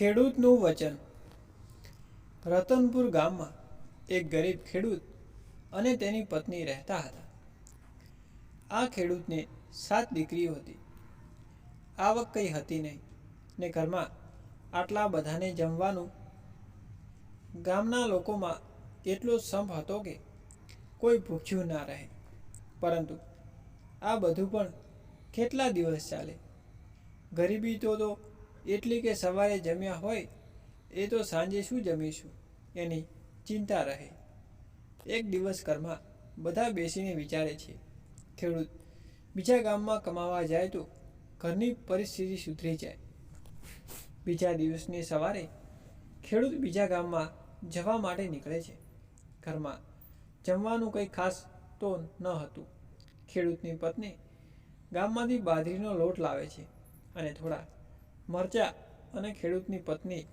ખેડૂતનું વચન. રતનપુર ગામમાં એક ગરીબ ખેડૂત અને તેની પત્ની રહેતા હતા. આ ખેડૂતને સાત દીકરીઓ હતી. આવક કંઈ હતી નહીં ને ઘરમાં આટલા બધાને જમવાનું. ગામના લોકોમાં એટલો સંપ હતો કે કોઈ ભૂખ્યું ના રહે. પરંતુ આ બધું પણ કેટલા દિવસ ચાલે? ગરીબી તો તો એટલી કે સવારે જમ્યા હોય, એ તો સાંજે શું જમીશું? એની ચિંતા રહે. એક દિવસ ઘરમાં બધા બેસીને વિચારે છે, ખેડૂત, બીજા ગામમાં કમાવા જાય તો ઘરની પરિસ્થિતિ સુધરી જાય. બીજા દિવસની સવારે ખેડૂત બીજા ગામમાં જવા માટે નીકળે છે. ઘરમાં જમવાનું કંઈ ખાસ તો ન હતું. ખેડૂતની પત્ની ગામમાંથી બાજરીનો લોટ લાવે છે અને થોડા મરચાં અને ખેડૂતની પત્ની.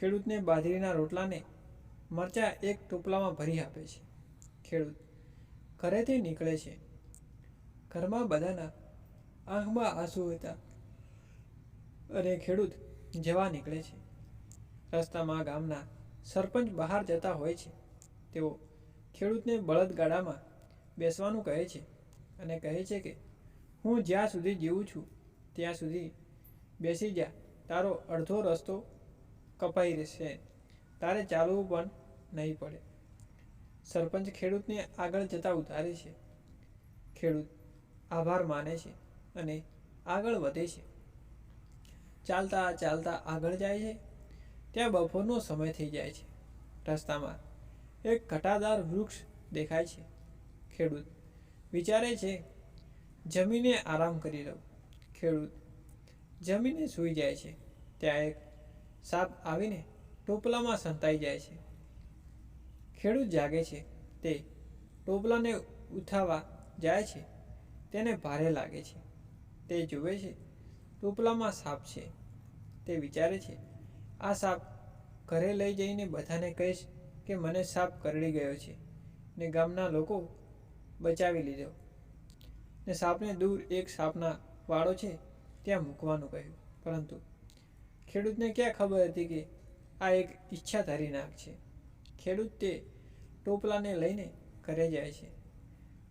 ખેડૂતને બાજરીના રોટલાને મરચાં એક ટોપલામાં ભરી આપે છે. ખેડૂત ઘરેથી નીકળે છે. ઘરમાં બધાના આંખમાં આંસુ હતા અને ખેડૂત જવા નીકળે છે. રસ્તામાં ગામના સરપંચ બહાર જતા હોય છે. તેઓ ખેડૂતને બળદગાડામાં બેસવાનું કહે છે અને કહે છે કે, હું જ્યાં સુધી જીવું છું, ત્યાં સુધી બેસી જા તારો અડધો રસ્તો કપાઈ રહેશે. તારે ચાલવું પણ નહીં પડે. સરપંચ ખેડૂતને આગળ જતા ઉતારે છે. ખેડૂત આભાર માને છે અને આગળ વધે છે. ચાલતા ચાલતા આગળ જાય છે. ત્યાં બપોરનો સમય થઈ જાય છે. રસ્તામાં એક ઘટાદાર વૃક્ષ દેખાય છે. ખેડૂત વિચારે છે, જમીને આરામ કરી લઉં. ખેડૂત જમીને સૂઈ જાય છે. ત્યાં એક સાપ આવીને ટોપલામાં સંતાઈ જાય છે. ખેડૂત જાગે છે. તે ટોપલાને ઉઠાવવા જાય છે. તેને ભારે લાગે છે. તે જુએ છે, ટોપલામાં સાપ છે. તે વિચારે છે, આ સાપ ઘરે લઈ જઈને બધાને કહીશ કે મને સાપ કરડી ગયો છે ને ગામના લોકો બચાવી લીધો. ને સાપને દૂર એક સાપના વાળો છે ત્યાં મૂકવાનું કહ્યું? પરંતુ ખેડૂતને ક્યાં ખબર હતી કે આ એક ઈચ્છાધારી નાગ છે? ખેડૂત તે ટોપલાને લઈને ઘરે જાય છે.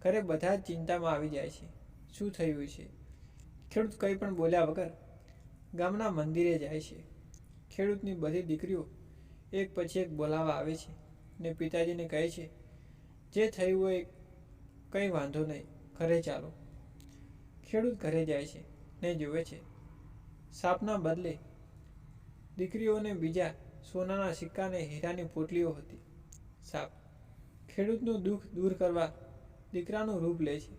ઘરે બધા જ ચિંતામાં આવી જાય છે. શું થયું છે? ખેડૂત કંઈ પણ બોલ્યા વગર ગામના મંદિરે જાય છે. ખેડૂતની બધી દીકરીઓ એક પછી એક બોલાવા આવે છે ને પિતાજીને કહે છે, જે થયું હોય કંઈ વાંધો નહીં, ઘરે ચાલો. ખેડૂત ઘરે જાય છે. ને જુએ છે. સાપના બદલે દીકરીઓને બીજા સોનાના સિક્કા અને હીરાની પોટલીઓ હતી. સાપ ખેડૂતનું દુઃખ દૂર કરવા દીકરાનું રૂપ લે છે.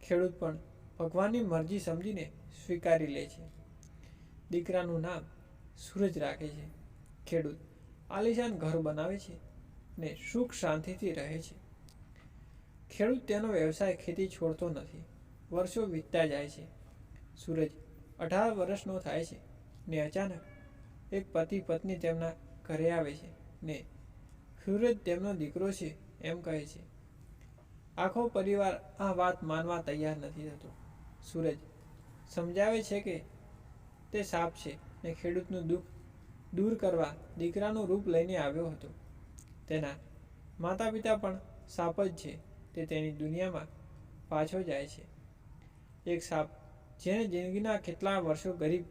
ખેડૂત પણ ભગવાનની મરજી સમજીને સ્વીકારી લે છે. દીકરાનું નામ સૂરજ રાખે છે. ખેડૂત આલિશાન ઘર બનાવે છે ને સુખ શાંતિથી રહે છે. ખેડૂત તેનો વ્યવસાય ખેતી છોડતો નથી. વર્ષો વીતતા જાય છે. સૂરજ અઢાર વર્ષનો થાય છે ને અચાનક એક પતિ પત્ની તેમના ઘરે આવે છે ને સૂરજ તેમનો દીકરો છે એમ કહે છે. આખો પરિવાર આ વાત માનવા તૈયાર નથી થતો. સૂરજ સમજાવે છે કે તે સાપ છે ને ખેડૂતનું દુઃખ દૂર કરવા દીકરાનું રૂપ લઈને આવ્યો હતો. તેના માતા પિતા પણ સાપ જ છે તે તેની દુનિયામાં પાછો જાય છે. એક સાપ જેને જિંદગીના કેટલા વર્ષો ગરીબ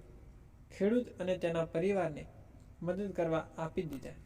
ખેડૂત અને તેના પરિવારને મદદ કરવા આપી દીધા.